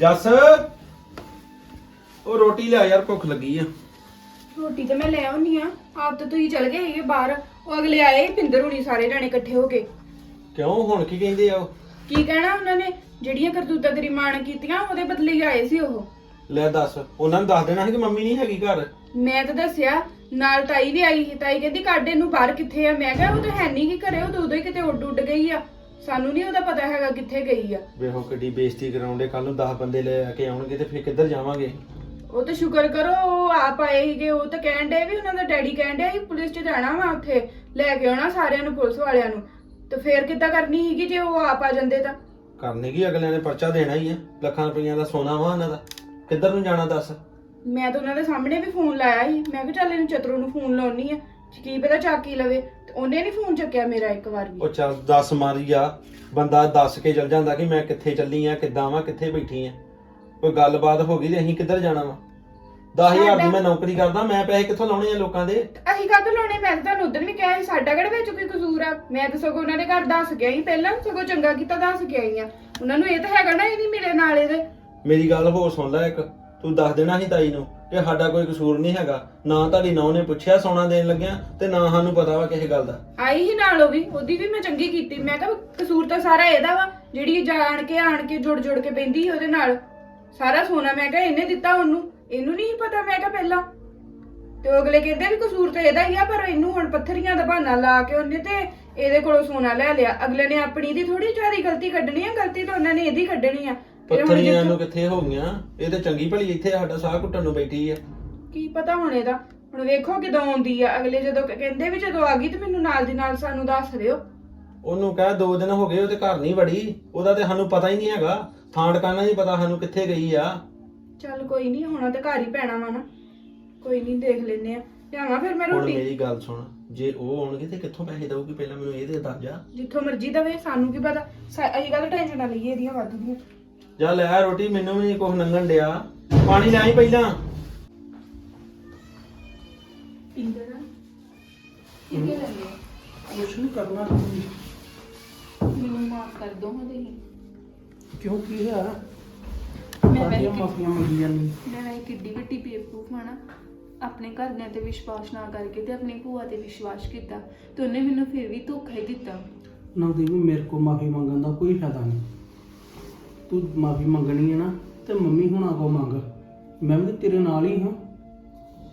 ਜੱਸ ਉਹ ਰੋਟੀ ਲਿਆ ਯਾਰ ਭੁੱਖ ਲੱਗੀ ਆ। ਰੋਟੀ ਤੇ ਮੈਂ ਲੈ ਆਉਣੀ ਆ। ਆਪ ਤਾਂ ਤੁਸੀਂ ਚਲ ਗਏ ਸੀਗੇ ਬਾਹਰ। ਉਹ ਅਗਲੇ ਆਏ ਸੀ, ਪਿੰਦਰ ਹੁਣੀ ਸਾਰੇ ਜਾਣੇ ਇਕੱਠੇ ਹੋ ਕੇ। ਕਿਉਂ? ਹੁਣ ਕੀ ਕਹਿੰਦੇ ਆ ਉਹ? ਕੀ ਕਹਿਣਾ ਉਹਨਾਂ ਨੇ? ਜਿਹੜੀਆਂ ਕਰਤੂਤਾਂ ਤੇਰੀ ਮਾਂ ਨੇ ਕੀਤੀਆਂ ਉਹਦੇ ਬਦਲੇ ਹੀ ਆਏ ਸੀ ਉਹ। ਲੈ ਦੱਸ ਉਹਨਾਂ ਨੂੰ ਦੱਸ ਦੇਣਾ ਸੀ ਕਿ ਮੰਮੀ ਨਹੀਂ ਹੈਗੀ ਘਰ? ਮੈਂ ਤਾਂ ਦੱਸਿਆ ਨਾਲ ਤਾਈ ਵੀ ਆਈ ਸੀ। ਤਾਈ ਕਹਿੰਦੀ ਕਾਡੇ ਨੂੰ ਬਾਹਰ ਕਿੱਥੇ ਆ? ਮੈਂ ਕਿਹਾ ਉਹ ਤਾਂ ਹੈ ਨਹੀਂ ਕਿ ਘਰੇ ਉਹ ਤਾਂ ਉਦੋਂ ਹੀ ਕਿਤੇ ਉੱਡ ਉੱਡ ਗਈ ਆ। ਸਾਨੂੰ ਨਹੀਂ ਉਹਦਾ ਪਤਾ ਹੈਗਾ ਕਿੱਥੇ ਗਈ ਆ। ਵੇਖੋ ਕਿੱਡੀ ਬੇਇੱਜ਼ਤੀ ਕਰਾਉਂਦੇ ਕੱਲ ਨੂੰ 10 ਬੰਦੇ ਲੈ ਕੇ ਆਉਣਗੇ ਤੇ ਫਿਰ ਕਿੱਧਰ ਜਾਵਾਂਗੇ? ਉਹ ਤਾਂ ਸ਼ੁਕਰ ਕਰੋ ਉਹ ਆਪ ਆਏ ਸੀਗੇ ਉਹ ਤਾਂ ਕਹਿਣ ਡੇ ਵੀ ਉਹਨਾਂ ਦਾ ਡੈਡੀ ਕਹਿਣ ਡਿਆ ਸੀ ਪੁਲਿਸ 'ਚ ਜਾਣਾ ਵਾ ਉੱਥੇ ਲੈ ਕੇ ਆਉਣਾ ਸਾਰਿਆਂ ਨੂੰ ਪੁਲਿਸ ਵਾਲਿਆਂ ਨੂੰ। ਤੇ ਫੇਰ ਕਿੱਦਾਂ ਕਰਨੀ ਸੀਗੀ ਜੇ ਉਹ ਆਪ ਆ ਜਾਂਦੇ ਤਾਂ? ਕਰਨੇ ਕੀ ਅਗਲਿਆਂ ਨੇ ਪਰਚਾ ਦੇਣਾ ਹੀ ਆ ਲੱਖਾਂ ਰੁਪਈਆਂ ਦਾ ਸੋਨਾ ਵਾ ਉਹਨਾਂ ਦਾ। ਕਿੱਧਰ ਨੂੰ ਜਾਣਾ ਦੱਸ? ਮੈਂ ਤਾਂ ਉਹਨਾਂ ਦੇ ਸਾਹਮਣੇ ਵੀ ਫੋਨ ਲਾਇਆ ਸੀ ਮੈਂ ਕਿਹਾ ਚੱਲ ਇਹਨੂੰ ਚਤਰੋ ਨੂੰ ਫੋਨ ਲਾਉਣੀ ਆ ਕੀ ਪਤਾ ਚਾਕੀ ਲਵੇ। ਉਹਨੇ ਨਹੀਂ ਫੋਨ ਚੱਕਿਆ ਮੇਰਾ ਇੱਕ ਵਾਰ ਵੀ। ਉਹ ਚੱਲ ਦੱਸ ਮਾਰੀ ਆ ਬੰਦਾ ਦੱਸ ਕੇ ਚੱਲ ਜਾਂਦਾ ਕਿ ਮੈਂ ਕਿੱਥੇ ਚੱਲੀ ਆ ਕਿੱਦਾਂ ਵਾਂ ਕਿੱਥੇ ਬੈਠੀ ਆ। ਕੋਈ ਗੱਲਬਾਤ ਹੋ ਗਈ ਤੇ ਅਸੀਂ ਕਿੱਧਰ ਜਾਣਾ ਵਾ? 10000 ਦੀ ਮੈਂ ਨੌਕਰੀ ਕਰਦਾ ਮੈਂ ਪੈਸੇ ਕਿੱਥੋਂ ਲਾਉਣੇ ਆ ਲੋਕਾਂ ਦੇ? ਅਸੀਂ ਕਾਹਤੋਂ ਲਾਉਣੇ? ਮੈਂ ਤਾਂ ਤੁਹਾਨੂੰ ਉਦੋਂ ਵੀ ਕਿਹਾ ਸੀ ਸਾਡਾ ਕਿਹੜੇ ਵਿੱਚ ਕੋਈ ਕਸੂਰ ਆ? ਮੈਂ ਤਾਂ ਸਗੋਂ ਉਹਨਾਂ ਦੇ ਘਰ ਦੱਸ ਗਿਆ ਸੀ ਪਹਿਲਾਂ ਸਗੋਂ ਚੰਗਾ ਕੀਤਾ ਦੱਸ ਕੇ ਆਈ ਆ। ਉਹਨਾਂ ਨੂੰ ਇਹ ਤਾਂ ਹੈਗਾ ਨਾ ਇਹ ਨਹੀਂ ਮਿਲੇ ਨਾਲ ਇਹਦੇ। ਮੇਰੀ ਗੱਲ ਹੋਰ ਸੁਣ ਲੈ ਇੱਕ ਤੂੰ ਦੱਸ ਦੇਣਾ ਸੀ ਤਾਈ ਨੂੰ ਕਿ ਸਾਡਾ ਕੋਈ ਕਸੂਰ ਨਹੀਂ ਹੈਗਾ। ਨਾ ਤੁਹਾਡੀ ਨੌ ਨੇ ਪੁੱਛਿਆ ਸੋਨਾ ਦੇਣ ਲੱਗਿਆ ਤੇ ਨਾ ਸਾਨੂੰ ਪਤਾ ਵਾ ਕਿਸੇ ਗੱਲ ਦਾ। ਆਈ ਹੀ ਨਾਲ ਉਹ ਵੀ, ਉਹਦੀ ਵੀ ਮੈਂ ਚੰਗੀ ਕੀਤੀ। ਮੈਂ ਕਿਹਾ ਕਸੂਰ ਤਾਂ ਸਾਰਾ ਇਹਦਾ ਵਾ, ਜਿਹੜੀ ਜਾਣ ਕੇ ਆਣ ਕੇ ਜੁੜ ਜੁੜ ਕੇ ਪੈਂਦੀ ਸੀ ਉਹਦੇ ਨਾਲ। ਸਾਰਾ ਸੋਨਾ ਮੈਂ ਕਿਹਾ ਇਹਨੇ ਦਿੱਤਾ ਉਹਨੂੰ, ਇਹਨੂੰ ਨਹੀਂ ਪਤਾ, ਮੈਂ ਕਿਹਾ ਪਹਿਲਾਂ। ਤੇ ਉਹ ਅਗਲੇ ਕਹਿੰਦੇ ਵੀ ਕਸੂਰ ਤਾਂ ਇਹਦਾ ਹੀ ਆ, ਪਰ ਇਹਨੂੰ ਹੁਣ ਪੱਥਰੀਆਂ ਦਾ ਬਹਾਨਾ ਲਾ ਕੇ ਉਹਨੇ ਤੇ ਇਹਦੇ ਕੋਲੋਂ ਸੋਨਾ ਲੈ ਲਿਆ। ਅਗਲੇ ਨੇ ਆਪਣੀ ਦੀ ਥੋੜੀ ਜਿਆਦੀ ਗਲਤੀ ਕੱਢਣੀ ਆ, ਗਲਤੀ ਤਾਂ ਉਹਨਾਂ ਨੇ ਇਹਦੀ ਕੱਢਣੀ ਆ। ਹੁਣ ਪੱਥਰੀਆਂ ਜਿੱਥੋਂ- ਨੂੰ ਕਿੱਥੇ ਹੋ ਗਈਆਂ? ਇਹ ਤੇ ਚੰਗੀ ਭਲੀ ਇੱਥੇ ਸਾਡਾ ਸਾਹ ਘੁੱਟਣ ਨੂੰ ਬੈਠੀ ਆ। ਕੀ ਪਤਾ ਹੁਣ ਇਹਦਾ? ਹੁਣ ਵੇਖੋ ਕਿਦੋਂ ਆਉਂਦੀ ਆ। ਅਗਲੇ ਜਦੋਂ ਕ- ਕਹਿੰਦੇ ਵੀ ਜਦੋਂ ਆ ਗਈ ਤੇ ਮੈਨੂੰ ਨਾਲ ਦੀ ਨਾਲ ਸਾਨੂੰ ਦੱਸ ਦਿਓ। ਉਹਨੂੰ ਕਹਿ ਦੋ ਦਿਨ ਹੋ ਗਏ ਉਹ ਤੇ ਘਰ ਨਹੀਂ ਵੜੀ। ਉਹਦਾ ਤੇ ਸਾਨੂੰ ਪਤਾ ਹੀ ਨਹੀਂ ਹੈਗਾ। ਥਾਂ ਟਿਕਾਣਾ ਨਹੀਂ ਪਤਾ ਸਾਨੂੰ ਕਿੱਥੇ ਗਈ ਆ। ਚੱਲ ਕੋਈ ਨਹੀਂ ਹੁਣ ਤੇ ਘਰ ਹੀ ਪੈਣਾ ਵਾ ਨਾ। ਕੋਈ ਨਹੀਂ ਦੇਖ ਲੈਨੇ ਆ। ਲਿਆਵਾਂ ਫਿਰ ਮੈਂ ਹੁਣ ਰੋਟੀ? ਮੇਰੀ ਗੱਲ ਸੁਣ। ਜੇ ਉਹ ਆਉਣਗੇ ਤੇ ਕਿੱਥੋਂ ਪੈਸੇ ਦਊਗੀ? ਪਹਿਲਾਂ ਮੈਨੂੰ ਇਹ ਦੇ ਦੱਸ ਜਾ। ਜਿੱਥੋਂ ਮਰਜ਼ੀ ਦਵੇ ਸਾਨੂੰ ਕੀ ਪਤਾ? ਸਾ- ਅਸੀਂ ਕਾਹਦਾ ਟੈਨਸ਼ਨ ਨਾ ਲਈਏ ਇਹਦੀਆਂ ਵਾਧੂ ਦੀਆਂ। ਜਾ ਲੈ ਆ ਰੋਟੀ ਮੈਨੂੰ ਵੀ ਕੁਝ ਨੰਗਣ ਡਿਆ। ਪਾਣੀ ਲੈ ਆਈ ਪਹਿਲਾਂ। ਇੰਦਰ ਕਿਹਦੇ ਲੱਗੇ ਕੁਛ ਨਹੀਂ ਕਰਨਾ। ਮੈਨੂੰ ਮਾਫ ਕਰ ਦੋ ਹਾਂ ਤੁਸੀਂ। ਕਿਉਂ ਕੀ ਹੈ ਮੈਂ ਸਾਡੀਆਂ ਵੈਸੇ ਮਾਫੀਆਂ ਮੰਗੀਆਂ ਨਹੀਂ ਮੈਂ ਇੱਕ ਕਿੱਡੀ ਵੱਡੀ ਬੇਵਕੂਫ ਹਾਂ ਨਾ। ਆਪਣੇ ਘਰਦਿਆਂ ਤੇ ਵਿਸ਼ਵਾਸ ਨਾ ਕਰਕੇ ਤੇ ਆਪਣੀ ਭੂਆ ਤੇ ਵਿਸ਼ਵਾਸ ਕੀਤਾ ਤੇ ਉਹਨੇ ਮੈਨੂੰ ਫਿਰ ਵੀ ਧੋਖਾ ਹੀ ਦਿੱਤਾ। ਨਵਦੀਪ ਮੇਰੇ ਕੋ ਮਾਫੀ ਮੰਗਣ ਦਾ ਕੋਈ ਫਾਇਦਾ ਨਹੀਂ ਤੂੰ ਮਾਫੀ ਮੰਗਣੀ ਹੈ ਨਾ ਤੇ ਮੰਮੀ ਹੁਣਾਂ ਕੋ ਮੰਗ। ਮੈਂ ਵੀ ਤੇਰੇ ਨਾਲ ਹੀ ਹਾਂ।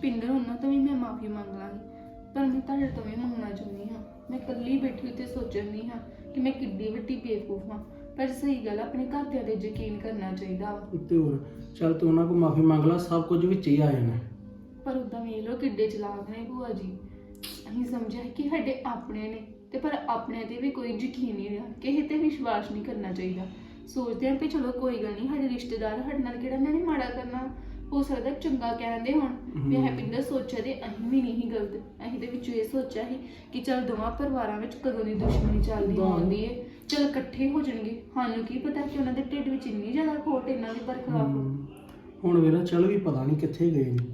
ਪਿੰਦਰ ਉਹਨਾਂ ਤੋਂ ਵੀ ਮੈਂ ਮਾਫੀ ਮੰਗ ਲਾਂਗੀ ਪਰ ਮੈਂ ਤੁਹਾਡੇ ਤੋਂ ਵੀ ਮੰਗਣਾ ਚਾਹੁੰਦੀ ਹਾਂ। ਮੈਂ ਇਕੱਲੀ ਬੈਠੀ ਤੇ ਸੋਚਣੀ ਹਾਂ ਕਿ ਮੈਂ ਕਿੱਡੀ ਵੱਡੀ ਬੇਵਕੂਫ ਹਾਂ ਪਰ ਸਹੀ ਗੱਲ ਆਪਣੇ ਘਰਦਿਆਂ ਤੇ ਯਕੀਨ ਕਰਨਾ ਚਾਹੀਦਾ ਵਾ। ਤੇ ਹੋਰ ਚੱਲ ਤੂੰ ਉਹਨਾਂ ਕੋ ਮਾਫੀ ਮੰਗ ਲਾ ਸਭ ਕੁਝ ਵਿੱਚ ਹੀ ਆ ਜਾਣਾ। ਪਰ ਉਦਾਂ ਵੇਖ ਲਓ ਕਿੱਡੇ ਚਲਾਕ ਨੇ ਭੂਆ ਜੀ। ਅਸੀਂ ਸਮਝਿਆ ਕਿ ਸਾਡੇ ਆਪਣੇ ਨੇ ਤੇ ਪਰ ਆਪਣੇ ਤੇ ਵੀ ਕੋਈ ਯਕੀਨ ਨਹੀਂ ਰਿਹਾ ਕਿਸੇ ਤੇ ਵਿਸ਼ਵਾਸ ਨਹੀਂ ਕਰਨਾ ਚਾਹੀਦਾ। ਸੋਚਦੇ ਆਂ ਕਿ ਚਲੋ ਕੋਈ ਗੱਲ ਨਹੀਂ ਸਾਡੇ ਰਿਸ਼ਤੇਦਾਰ ਸਾਡੇ ਨਾਲ ਕਿਹੜਾ ਇਹਨਾਂ ਨੇ ਮਾੜਾ ਕਰਨਾ ਹੋ ਸਕਦਾ ਚੰਗਾ ਕਹਿੰਦੇ ਹੁਣ ਵੀ। ਹੈਪਿੰਦਰ ਸੋਚਿਆ ਤੇ ਅਸੀਂ ਵੀ ਨਹੀਂ ਗਲਤ ਅਸੀਂ ਦੇ ਵਿੱਚ ਇਹ ਸੋਚਿਆ ਸੀ ਕਿ ਚਲ ਦੋਵਾਂ ਪਰਿਵਾਰਾਂ ਵਿੱਚ ਕਦੋਂ ਦੀ ਦੁਸ਼ਮਣੀ ਚੱਲਦੀ। ਆਉਂਦੀ ਏ ਚਲ ਇਕੱਠੇ ਹੋ ਜਾਣਗੇ ਸਾਨੂੰ ਕੀ ਪਤਾ ਕਿ ਉਹਨਾਂ ਦੇ ਢਿੱਡ ਵਿੱਚ ਇੰਨੀ ਜ਼ਿਆਦਾ ਖੋਟ ਇਹਨਾਂ ਦੇ ਬਰਖਲਾਫ ਹਮ, ਹੁਣ ਵੇਲਾ ਚੱਲ ਵੀ ਪਤਾ ਨਹੀਂ ਕਿੱਥੇ ਗਏ ਨੇ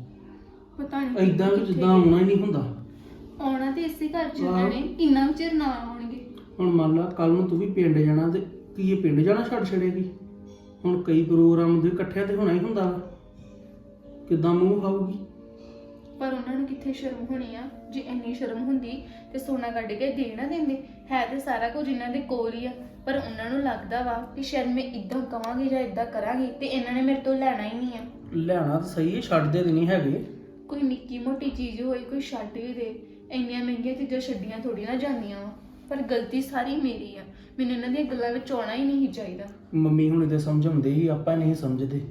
ਪਤਾ ਨਹੀਂ ਐਦਾਂ ਵੀ ਜਿੱਦਾਂ। ਆਉਣਾ ਹੀ ਨਹੀਂ ਹੁੰਦਾ ਆਉਣਾ ਤੇ ਇਸੇ ਘਰ ਚ। ਉਹਨਾਂ ਨੇ ਇੰਨਾ ਚਿਰ ਨਾ ਆਉਣਗੇ ਹੁਣ ਮੰਨ ਲਾ ਕੱਲ ਨੂੰ ਤੂੰ ਵੀ ਪਿੰਡ ਜਾਣਾ ਤੇ ਕੀ ਇਹ ਪਿੰਡ ਜਾਣਾ ਛੱਡ ਛੜੇਗੀ ਹੁਣ ਕਈ ਪ੍ਰੋਗਰਾਮ ਦੇ ਇਕੱਠਿਆਂ ਤੇ ਹੋਣਾ ਹੀ ਹੁੰਦਾ ਵਾ। ਕਿੱਦਾਂ ਮੂੰਹ ਖਾਊਗੀ? ਪਰ ਉਹਨਾਂ ਨੂੰ ਕਿੱਥੇ ਸ਼ਰਮ ਹੋਣੀ ਆ? ਜੇ ਇੰਨੀ ਸ਼ਰਮ ਹੁੰਦੀ ਤੇ ਸੋਨਾ ਕੱਢ ਕੇ ਦੇ ਨਾ ਦਿੰਦੇ। ਹੈ ਤੇ ਸਾਰਾ ਕੁਝ ਇਹਨਾਂ ਦੇ ਕੋਲ ਹੀ ਆ। ਪਰ ਉਹਨਾਂ ਨੂੰ ਲੱਗਦਾ ਵਾ ਕਿ ਸ਼ਾਇਦ ਮੈਂ ਇਦਾਂ ਕਵਾਂਗੀ ਜਾਂ ਇਦਾਂ ਕਰਾਂਗੀ ਤੇ ਇਹਨਾਂ ਨੇ ਮੇਰੇ ਤੋਂ ਲੈਣਾ ਹੀ ਨਹੀਂ ਆ। ਲੈਣਾ ਤਾਂ ਸਹੀ ਹੈ ਛੱਡਦੇ ਤੇ ਨਹੀਂ ਹੈਗੇ। ਕੋਈ ਨਿੱਕੀ ਮੋਟੀ ਚੀਜ਼ ਹੋਈ ਕੋਈ ਛੱਡ ਵੀ ਦੇ। ਇੰਨੀਆਂ ਮਹਿੰਗੀਆਂ ਚੀਜ਼ਾਂ ਛੱਡੀਆਂ ਥੋੜੀ ਨਾ ਜਾਂਦੀਆਂ ਵਾ। ਪਰ ਗਲਤੀ ਸਾਰੀ ਮੇਰੀ ਆ। ਮੈਨੂੰ ਇਹਨਾਂ ਦੀਆਂ ਗੱਲਾਂ ਵਿੱਚ ਆਉਣਾ ਹੀ ਨਹੀਂ ਚਾਹੀਦਾ। ਮੰਮੀ ਹੁਣ ਇਹਦੇ ਸਮਝਾਉਂਦੇ ਹੀ ਆਪਾਂ ਨਹੀਂ ਸਮਝਦੇ।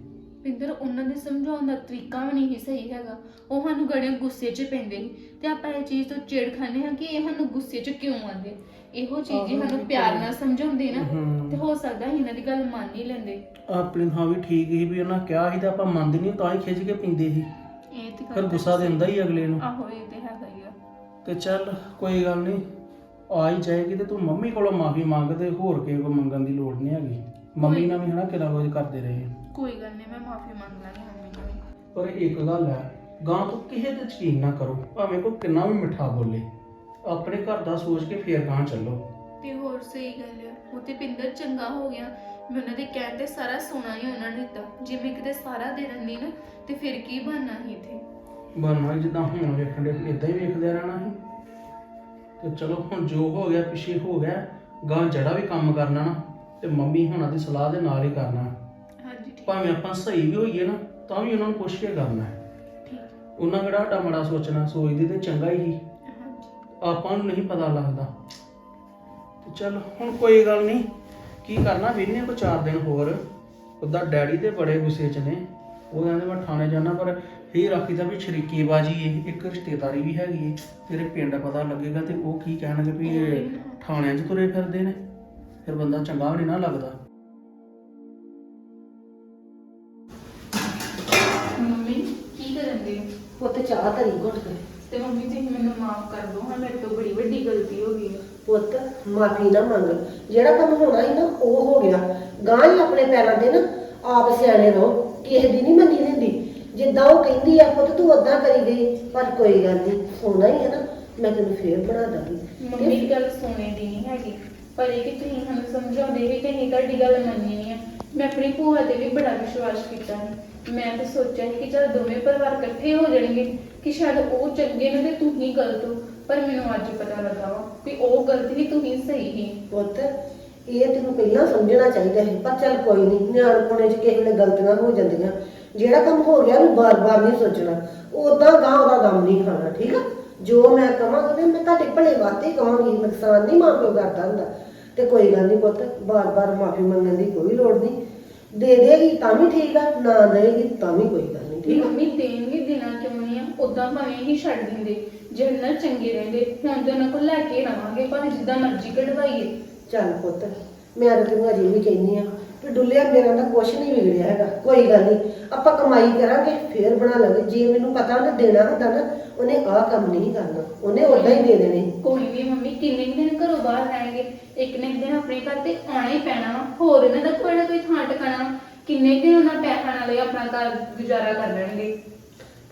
ਪਿੰਦਰ ਉਹਨਾਂ ਦੇ ਸਮਝਾਉਣ ਦਾ ਤਰੀਕਾ ਵੀ ਨਹੀਂ ਸਹੀ ਹੈਗਾ। ਉਹ ਸਾਨੂੰ ਗੜੇ ਗੁੱਸੇ 'ਚ ਪੈਂਦੇ ਨੇ ਤੇ ਆਪਾਂ ਇਹ ਚੀਜ਼ ਤੋਂ ਚਿੜ ਖਾਂਦੇ ਹਾਂ ਕਿ ਇਹ ਸਾਨੂੰ ਗੁੱਸੇ 'ਚ ਕਿਉਂ ਆਉਂਦੇ? ਇਹੋ ਚੀਜ਼ ਜੇ ਸਾਨੂੰ ਪਿਆਰ ਨਾਲ ਸਮਝਾਉਂਦੇ ਨਾ ਹਮ। ਤੇ ਹੋ ਸਕਦਾ ਇਹਨਾਂ ਦੀ ਗੱਲ ਮੰਨ ਹੀ ਲੈਂਦੇ। ਆਪਣੇ ਥਾਂ ਵੀ ਠੀਕ ਹੀ ਵੀ ਉਹਨਾਂ ਕਿਹਾ ਸੀ ਤੇ ਆਪਾਂ ਮੰਨਦੇ ਨਹੀਂ ਤਾਂ ਹੀ ਖਿੱਚ ਕੇ ਪੀਂਦੇ ਸੀ। ਇਹ ਤੇ ਫਿਰ ਗੁੱਸਾ ਹੁੰਦਾ ਹੀ ਅਗਲੇ ਨੂੰ। ਆਹੋ ਇਹ ਤੇ ਹੈਗਾ ਹੀ ਆ। ਤੇ ਚੱਲ ਕੋਈ ਗੱਲ ਨਹੀਂ। ਆ ਹੀ ਜਾਏਗੀ ਤੇ ਤੂੰ ਮੰਮੀ ਕੋਲੋਂ ਮਾਫੀ ਮੰਗ ਤੇ ਹੋਰ ਕਿਸੇ ਕੋਲ ਮੰਗਣ ਦੀ ਲੋੜ ਨਹੀਂ ਹੈਗੀ। ਮੰਮੀ ਨਾਲ ਵੀ ਹਨਾ ਕਿਹੜਾ ਕੁਝ ਕਰਦੇ ਰਹੇ। ਕੋਈ ਗੱਲ ਨਹੀਂ ਮੈਂ ਮਾਫੀ ਮੰਗ ਲਾਂਗੀ ਮੰਮੀ ਤੋਂ ਵੀ। ਪਰ ਇੱਕ ਗੱਲ ਹੈ ਗਾਂ ਤੋਂ ਕਿਸੇ ਤੇ ਯਕੀਨ ਨਾ ਕਰੋ ਭਾਵੇਂ ਕੋ ਕਿੰਨਾ ਵੀ ਮਿੱਠਾ ਬੋਲੇ। ਆਪਣੇ ਘਰ ਦਾ ਸੋਚ ਕੇ ਫੇਰ ਗਾਂ ਚੱਲੋ। ਤੇ ਹੋਰ ਸਹੀ ਗੱਲ ਆ ਉਹ ਤੇ ਪਿੰਦਰ ਚੰਗਾ ਹੋ ਗਿਆ। ਮੈਂ ਉਹਨਾਂ ਦੇ ਕਹਿਣ ਤੇ ਸਾਰਾ ਸੋਨਾ ਹੀ ਉਹਨਾਂ ਨੇ ਦਿੱਤਾ ਜੇ ਮੈਂ ਕਿਤੇ ਸਾਰਾ ਦੇ ਦਿੰਦੀ ਨਾ ਤੇ ਫਿਰ ਕੀ ਬਣਨਾ ਸੀ ਇੱਥੇ? ਬਣਨਾ ਜਿੱਦਾਂ ਹੁਣ ਵੇਖਣ ਦੇ ਇਦਾਂ ਹੀ ਵੇਖਦੇ ਰਹਿਣਾ ਸੀ। ਤੇ ਚਲੋ ਹੁਣ ਜੋ ਹੋ ਗਿਆ ਪਿੱਛੇ ਹੋ ਗਿਆ ਗਾਂ ਜਿਹੜਾ ਵੀ ਕੰਮ ਕਰਨਾ ਨਾ ਤੇ ਮੰਮੀ ਹੁਣਾਂ ਦੀ ਸਲਾਹ ਦੇ ਨਾਲ ਹੀ ਕਰਨਾ। ਹਾਂਜੀ ਠੀਕ। ਭਾਵੇਂ ਆਪਾਂ ਸਹੀ ਵੀ ਹੋਈਏ ਨਾ ਤਾਂ ਵੀ ਉਹਨਾਂ ਨੂੰ ਪੁੱਛ ਕੇ ਕਰਨਾ ਹੈ। ਠੀਕ। ਉਹਨਾਂ ਕਿਹੜਾ ਸਾਡਾ ਮਾੜਾ ਸੋਚਣਾ ਸੋਚਦੇ ਤੇ ਚੰਗਾ ਹੀ। ਹਾਂਜੀ। ਆਪਾਂ ਨੂੰ ਨਹੀਂ ਪਤਾ ਲੱਗਦਾ। ਤੇ ਚਲ ਹੁਣ ਕੋਈ ਗੱਲ ਨਹੀਂ ਕੀ ਕਰਨਾ ਵੇਹਨੇ ਕੋ ਚਾਰ ਦਿਨ ਹੋਰ। ਉਹਦਾ ਡੈਡੀ ਤੇ ਬੜੇ ਗੁੱਸੇ 'ਚ ਨੇ। ਉਹ ਕਹਿੰਦੇ ਮੈਂ ਥਾਣੇ ਜਾਣਾ ਪਰ ਇਹ ਰਾਖੀ ਦਾ ਵੀ ਸ਼ਰੀਕੀ ਬਾਜੀ ਇਹ ਇੱਕ ਰਿਸ਼ਤੇਦਾਰੀ ਵੀ ਹੈਗੀ ਹੈ ਤੇਰੇ ਪਿੰਡ ਪਤਾ ਲੱਗੇਗਾ ਤੇ ਉਹ ਕੀ ਕਹਿਣਗੇ ਵੀ ਇਹ ਥਾਣਿਆਂ 'ਚ ਤੁਰੇ ਫਿਰਦੇ ਨੇ। ਫਿਰ ਬੰਦਾ ਚੰਗਾ ਵੀ ਨਹੀਂ ਨਾ ਲੱਗਦਾ। ਮੰਮੀ ਕੀ ਕਰਨ ਦੇ ਪੁੱਤ ਚਾਹ ਧਰੀ ਘੁੱਟ ਕੇ। ਤੇ ਮੰਮੀ ਤੁਸੀਂ ਮੈਨੂੰ ਮਾਫ ਕਰ ਦਿਓ ਹਾਂ ਮੇਰੇ ਤੋਂ ਬੜੀ ਵੱਡੀ ਗਲਤੀ ਹੋ ਗਈ ਹੈ ਪੁੱਤ ਮਾਫੀ ਨਾ ਮੰਗ। ਜਿਹੜਾ ਕੰਮ ਹੋਣਾ ਸੀ ਨਾ ਉਹ ਹੋ ਗਿਆ। ਗਾਂ ਹੀ ਆਪਣੇ ਪੈਰਾਂ ਦੇ ਨਾ ਆਪ ਸਿਆਣੇ ਰਹੋ। ਕਿਸੇ ਦੀ ਨਹੀਂ ਮੰਨੀ ਦਿੰਦੀ ਜਿੱਦਾਂ ਉਹ ਕਹਿੰਦੀ ਆ ਪੁੱਤ ਤੂੰ ਉਦਾਂ ਕਰੀ ਗਈ ਪਰ ਕੋਈ ਗੱਲ ਨਹੀਂ ਸੋਨਾ ਹੀ ਹੈ ਨਾ ਮੈਂ ਤੈਨੂੰ ਫੇਰ ਬਣਾ ਦਾਂਗੀ। ਮੰਮੀ ਦੀ ਗੱਲ ਸੁਣੇ ਦੀ ਨਹੀਂ ਹੈਗੀ ਪਰ ਇਹ ਕਿ ਤੁਸੀਂ ਸਾਨੂੰ ਸਮਝਾਉਂਦੇ ਵੀ ਕਿ ਨਹੀਂ ਤੁਹਾਡੀ ਗੱਲ ਮੰਨੀ ਨਹੀਂ ਹੈ ਮੈਂ ਆਪਣੀ ਭੂਆ ਤੇ ਵੀ ਬੜਾ ਵਿਸ਼ਵਾਸ ਕੀਤਾ ਹੈ ਮੈਂ ਤਾਂ ਸੋਚਿਆ ਸੀ ਕਿ ਚਲ ਦੋਵੇਂ ਪਰਿਵਾਰ ਇਕੱਠੇ ਹੋ ਜਾਣਗੇ ਕਿ ਸ਼ਾਇਦ ਉਹ ਚੰਗੇ ਨੇ ਤੇ ਤੂੰ ਹੀ ਗਲਤ ਹੋ ਪਰ ਮੈਨੂੰ ਅੱਜ ਪਤਾ ਲੱਗਾ ਵਾ ਕਿ ਉਹ ਗਲਤ ਨਹੀਂ ਤੂੰ ਹੀ ਸਹੀ ਸੀ ਪੁੱਤ ਇਹ ਤੈਨੂੰ ਪਹਿਲਾਂ ਸਮਝਣਾ ਚਾਹੀਦਾ ਹੈ ਪਰ ਚੱਲ ਕੋਈ ਨਹੀਂ ਨਿਆਣਪੁਣੇ 'ਚ ਕਿਸੇ ਵੇਲੇ ਗਲਤੀਆਂ ਹੋ ਜਾਂਦੀਆਂ। ਜਿਹੜਾ ਕੰਮ ਹੋ ਗਿਆ ਉਹਨੂੰ ਬਾਰ-ਬਾਰ ਨਹੀਂ ਸੋਚਣਾ। ਉਦਾਂ ਗਾਂ ਉਹਦਾ ਗਮ ਨਹੀਂ ਖਾਣਾ ਠੀਕ ਆ? ਜੋ ਮੈਂ ਕਵਾਂਗੀ ਤੇ ਮੈਂ ਤੁਹਾਡੇ ਭਲੇ ਵਾਸਤੇ ਹੀ ਕਵਾਂਗੀ ਨੁਕਸਾਨ ਨਹੀਂ ਮਾਂ ਪਿਓ ਕਰਦਾ ਹੁੰਦਾ। ਤੇ ਕੋਈ ਗੱਲ ਨਹੀਂ ਪੁੱਤ ਬਾਰ-ਬਾਰ ਮਾਫੀ ਮੰਗਣ ਦੀ ਕੋਈ ਲੋੜ ਨਹੀਂ। ਦੇ ਦੇਗੀ ਤਾਂ ਵੀ ਠੀਕ ਆ ਨਾ ਦੇਗੀ ਤਾਂ ਵੀ ਕੋਈ ਗੱਲ ਨਹੀਂ ਠੀਕ ਆ? ਮੰਮੀ ਦੇਣਗੇ ਦੇਣਾ ਕਿਉਂ ਨਹੀਂ ਆ ਉਦਾਂ ਭਾਵੇਂ ਹੀ ਛੱਡ ਦਿੰਦੇ ਜੇ ਨਾਲ ਚੰਗੇ ਰਹਿੰਦੇ ਹੁਣ ਤੇ ਉਹਨਾਂ ਕੋਲ ਲੈ ਕੇ ਰਵਾਂਗੇ ਭਾਵੇਂ ਜਿੱਦਾਂ ਮਰਜ਼ੀ ਕਢਵਾਈਏ। ਚੱਲ ਪੁੱਤ ਮੈਂ ਤਾਂ ਤੈਨੂੰ ਅਜੇ ਵੀ ਕਹਿੰਦੀ ਆ ਕਿ ਡੁੱਲਿਆ ਮੇਰਾ ਤਾਂ ਕੁਛ ਨਹੀਂ ਵਿਗੜਿਆ ਹੈਗਾ ਕੋਈ ਗੱਲ ਨਹੀਂ। ਆਪਾਂ ਕਮਾਈ ਕਰਾਂਗੇ ਫੇਰ ਬਣਾ ਲਾਂਗੇ। ਜੇ ਮੈਨੂੰ ਪਤਾ ਉਹਨੇ ਦੇਣਾ ਹੁੰਦਾ ਨਾ ਉਹਨੇ ਆਹ ਕੰਮ ਨਹੀਂ ਕਰਨਾ। ਉਹਨੇ ਉਦਾਂ ਹੀ ਦੇ ਦੇਣੇ। ਕੋਈ ਵੀ ਮੰਮੀ ਕਿੰਨੇ ਕੁ ਦਿਨ ਘਰੋਂ ਬਾਹਰ ਰਹਿਣਗੇ? ਇੱਕ ਨਾ ਇੱਕ ਦਿਨ ਆਪਣੇ ਘਰ ਤੇ ਆਉਣਾ ਹੀ ਪੈਣਾ ਵਾ। ਹੋਰ ਇਹਨਾਂ ਦਾ ਕੋਈ ਨਾ ਕੋਈ ਥਾਂ ਟਿਕਾਣਾ ਵਾ। ਕਿੰਨੇ ਕੁ ਦਿਨ ਉਹਨਾਂ ਪੈਸਾ ਨਾਲੇ ਆਪਣਾ ਘਰ ਗੁਜ਼ਾਰਾ ਕਰ ਲੈਣਗੇ?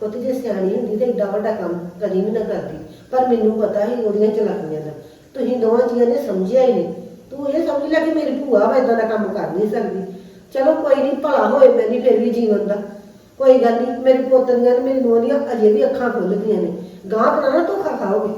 ਪੁੱਤ ਜੇ ਸਿਆਣੀ ਹੁੰਦੀ ਤੇ ਏਡਾ ਵੱਡਾ ਕੰਮ ਕਦੀ ਵੀ ਨਾ ਕਰਦੀ। ਪਰ ਮੈਨੂੰ ਪਤਾ ਹੀ ਉਹਦੀਆਂ ਚਲਾਕੀਆਂ ਦਾ। ਤੁਸੀਂ ਦੋਵਾਂ ਜੀਆਂ ਨੇ ਸਮਝਿਆ ਹੀ ਨਹੀਂ। ਤੂੰ ਇਹ ਸਮਝ ਲੈ ਕਿ ਮੇਰੀ ਭੂਆ ਵਾ ਇਦਾਂ ਦਾ ਕੰਮ ਕਰ ਨਹੀਂ ਸਕਦੀ। ਚਲੋ ਕੋਈ ਨਹੀਂ ਭਲਾ ਹੋਏ ਮੈਨੀ ਫਿਰ ਵੀ ਜੀਵਨ ਦਾ। ਕੋਈ ਗੱਲ ਨਹੀਂ ਮੇਰੀ ਪੋਤਰੀਆਂ ਨੇ ਮੇਰੀ ਨੂੰਹ ਦੀਆਂ ਅਜੇ ਵੀ ਅੱਖਾਂ ਖੁੱਲ ਗਈਆਂ ਨੇ। ਗਾਂ ਬਣਾਣਾ ਧੋਖਾ ਖਾਓਗੇ।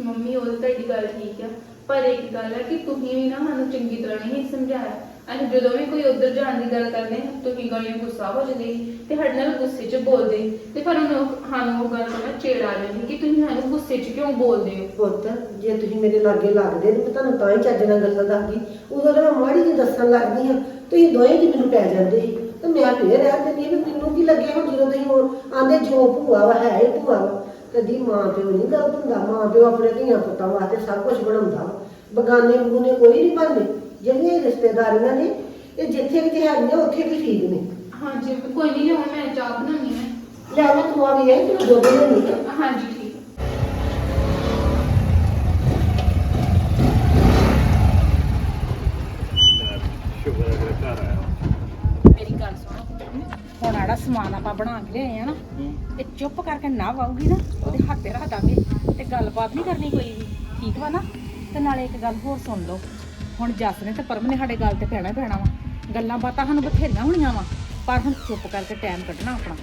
ਮੰਮੀ, ਉਹ ਤਾਂ ਤੁਹਾਡੀ ਗੱਲ ਠੀਕ ਆ। ਪਰ ਇੱਕ ਗੱਲ ਹੈ ਕਿ ਤੁਸੀਂ ਵੀ ਨਾ ਸਾਨੂੰ ਚੰਗੀ ਤਰ੍ਹਾਂ ਨਹੀਂ ਸਮਝਾਇਆ। ਅਸੀਂ ਜਦੋਂ ਵੀ ਕੋਈ ਉੱਧਰ ਜਾਣ ਦੀ ਗੱਲ ਕਰਦੇ ਹਾਂ ਤੁਸੀਂ ਗਾਲੀਆਂ ਗੁੱਸਾ ਹੋ ਜਾਂਦੇ ਸੀ ਤੇ ਸਾਡੇ ਨਾਲ ਗੁੱਸੇ 'ਚ ਬੋਲਦੇ ਸੀ। ਤੇ ਪਰ ਉਹਨੂੰ ਸਾਨੂੰ ਉਹ ਗੱਲ ਤੋਂ ਨਾ ਆ ਜਾਂਦੀ ਕਿ ਤੁਸੀਂ ਸਾਨੂੰ ਗੁੱਸੇ 'ਚ ਕਿਉਂ ਬੋਲਦੇ ਹੋ? ਪੁੱਤ, ਜੇ ਤੁਸੀਂ ਮੇਰੇ ਲਾਗੇ ਲੱਗਦੇ ਤੇ ਮੈਂ ਤੁਹਾਨੂੰ ਤਾਂ ਹੀ ਚੱਜ ਨਾਲ ਗੱਲਾਂ ਦੱਸਦੀ। ਉਦੋਂ ਤਾਂ ਮੈਂ ਮਾੜੀ ਜੀ ਦੱਸਣ ਲੱਗਦੀ ਹਾਂ। ਤੁਸੀਂ ਦੋਵੇਂ ਜੀ ਮੈਨੂੰ ਪੈ ਜਾਂਦੇ ਸੀ। ਤੇ ਮੈਂ ਫੇਰ ਰਹਿ ਦਿੰਦੀ ਵੀ ਮੈਨੂੰ ਕੀ ਲੱਗਿਆ ਹੁਣ ਜਦੋਂ ਤੁਸੀਂ ਹੁਣ ਆਂਦੇ ਜੋ ਭੂਆ ਵਾ, ਹੈ ਹੀ ਭੂਆ ਵਾ। ਕਦੀ ਮਾਂ ਪਿਓ ਨਹੀਂ ਗਲਤ ਹੁੰਦਾ। ਮਾਂ ਪਿਓ ਆਪਣੇ ਧੀਆਂ ਪੁੱਤਾਂ ਵਾਸਤੇ ਸਭ ਕੁਝ ਬਣਾਉਂਦਾ ਵਾ। ਬਗਾਨੇ ਬਗੂਨੇ ਕੋਈ ਨਹੀਂ ਬਣਦੇ। ਜਿਹੜੀਆਂ ਇਹ ਰਿਸ਼ਤੇਦਾਰੀਆਂ ਨੇ ਇਹ ਜਿੱਥੇ ਕਿਤੇ ਹੈਗੀਆਂ ਉੱਥੇ ਵੀ ਠੀਕ ਨੇ। ਹਾਂਜੀ ਕੋਈ ਨਹੀਂ ਹੁਣ ਮੈਂ ਚਾਹ ਬਣਾਉਣੀ ਹੈ ਲੈ ਮੈਂ ਤੂੰ ਆ ਵੀ ਹੈ ਤੈਨੂੰ ਦੁੱਧ ਲੈਣੀ ਹੈ ਹਾਂਜੀ ਠੀਕ। ਆ। ਸ਼ੁਕਰ ਹੈ ਘਰ ਆਇਆ ਮੇਰੀ ਗੱਲ ਸੁਣੋ। ਹੁਣ ਆੜਾ ਸਮਾਨ ਆਪਾਂ ਬਣਾ ਕੇ ਲਿਆਏ ਆ ਨਾ ਤੇ ਚੁੱਪ ਕਰਕੇ ਨਾ ਆਊਗੀ ਨਾ ਉਹਦੇ ਹੱਥ ਤੇ ਰੱਖ ਦਾਂਗੇ ਤੇ ਗੱਲਬਾਤ ਨਹੀਂ ਕਰਨੀ ਕੋਈ ਵੀ। ਠੀਕ ਵਾ ਨਾ? ਤੇ ਨਾਲੇ ਇੱਕ ਗੱਲ ਹੋਰ ਸੁਣ ਲਓ। ਹੁਣ ਜੱਸ ਨੇ ਤੇ ਪਰਮ ਨੇ ਸਾਡੇ ਗੱਲ ਤੇ ਪੈਣਾ ਹੀ ਪੈਣਾ ਵਾ। ਗੱਲਾਂ ਬਾਤਾਂ ਸਾਨੂੰ ਬਥੇਰੀਆਂ ਹੋਣੀਆਂ ਵਾ ਪਰ ਹੁਣ ਚੁੱਪ ਕਰਕੇ ਟਾਈਮ ਕੱਢਣਾ ਆਪਣਾ।